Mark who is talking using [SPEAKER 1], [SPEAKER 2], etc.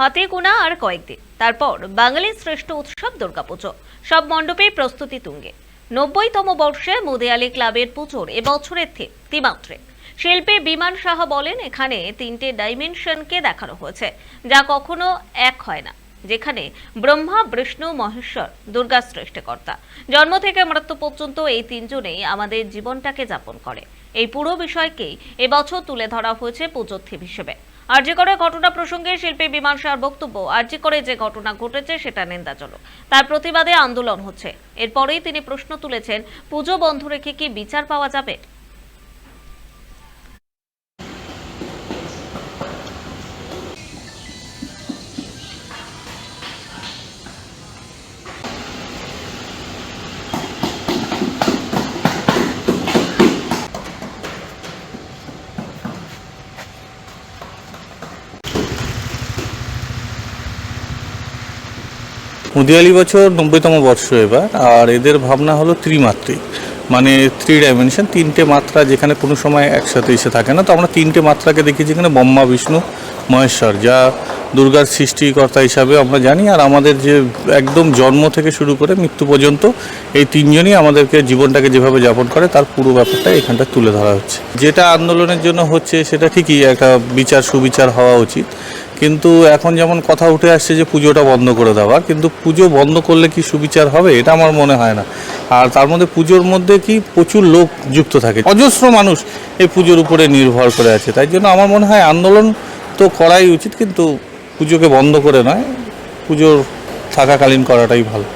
[SPEAKER 1] হাতে গোনা আর কয়েকদিন। তারপর বাঙালির শ্রেষ্ঠ উৎসব দুর্গাপুজো। সব মণ্ডপেই প্রস্তুতি তুঙ্গে। নব্বইতম বর্ষে মুদিয়ালি ক্লাবের পুজোর এবছরের থিম ত্রিমাত্রিক শিল্পী বিমান সাহা বলেন, এখানে তিনটে ডাইমেনশনকে দেখানো হয়েছে, যা কখনো এক হয় না, যেখানে ব্রহ্মা, বিষ্ণু, মহেশ্বর, দুর্গা সৃষ্টিকর্তা জন্ম থেকে মৃত্যু পর্যন্ত এই তিনজনেই আমাদের জীবনটাকে যাপন করে। এই পুরো বিষয়কেই এবছর তুলে ধরা হয়েছে পুজোর থিম হিসেবে। আরজি করে ঘটনা প্রসঙ্গে শিল্পী বিমান শাহর বক্তব্য আরজিকরে যে ঘটনা ঘটেছে সেটা নিন্দাজনক। তার প্রতিবাদে আন্দোলন হচ্ছে। এরপরেই তিনি প্রশ্ন তুলেছেন, পুজো বন্ধ রেখে কি বিচার পাওয়া যাবে?
[SPEAKER 2] মুদিয়ালি বছর নব্বইতম বর্ষ এবার, আর এদের ভাবনা হলো ত্রিমাত্রিক। মানে থ্রি ডাইমেনশন তিনটে মাত্রা যেখানে কোনো সময় একসাথে এসে থাকে না। তো আমরা তিনটে মাত্রাকে দেখি যেখানে ব্রহ্মা, বিষ্ণু মহেশ্বর, যা দুর্গার সৃষ্টিকর্তা হিসাবে আমরা জানি আর আমাদের যে একদম জন্ম থেকে শুরু করে মৃত্যু পর্যন্ত এই তিনজনই আমাদেরকে জীবনটাকে যেভাবে যাপন করে তার পুরো ব্যাপারটা এখানটা তুলে ধরা হচ্ছে। যেটা আন্দোলনের জন্য হচ্ছে সেটা ঠিকই একটা বিচার সুবিচার হওয়া উচিত। কিন্তু এখন যেমন কথা উঠে আসছে যে পুজোটা বন্ধ করে দেওয়া, কিন্তু পুজো বন্ধ করলে কি সুবিচার হবে এটা আমার মনে হয় না। আর তার মধ্যে পুজোর মধ্যে কি প্রচুর লোক যুক্ত থাকে। অজস্র মানুষ এই পুজোর উপরে নির্ভর করে আছে। তাই জন্য আমার মনে হয় আন্দোলন তো করাই উচিত কিন্তু পুজোকে বন্ধ করে নয় পুজোর থাকাকালীন করাটাই ভালো।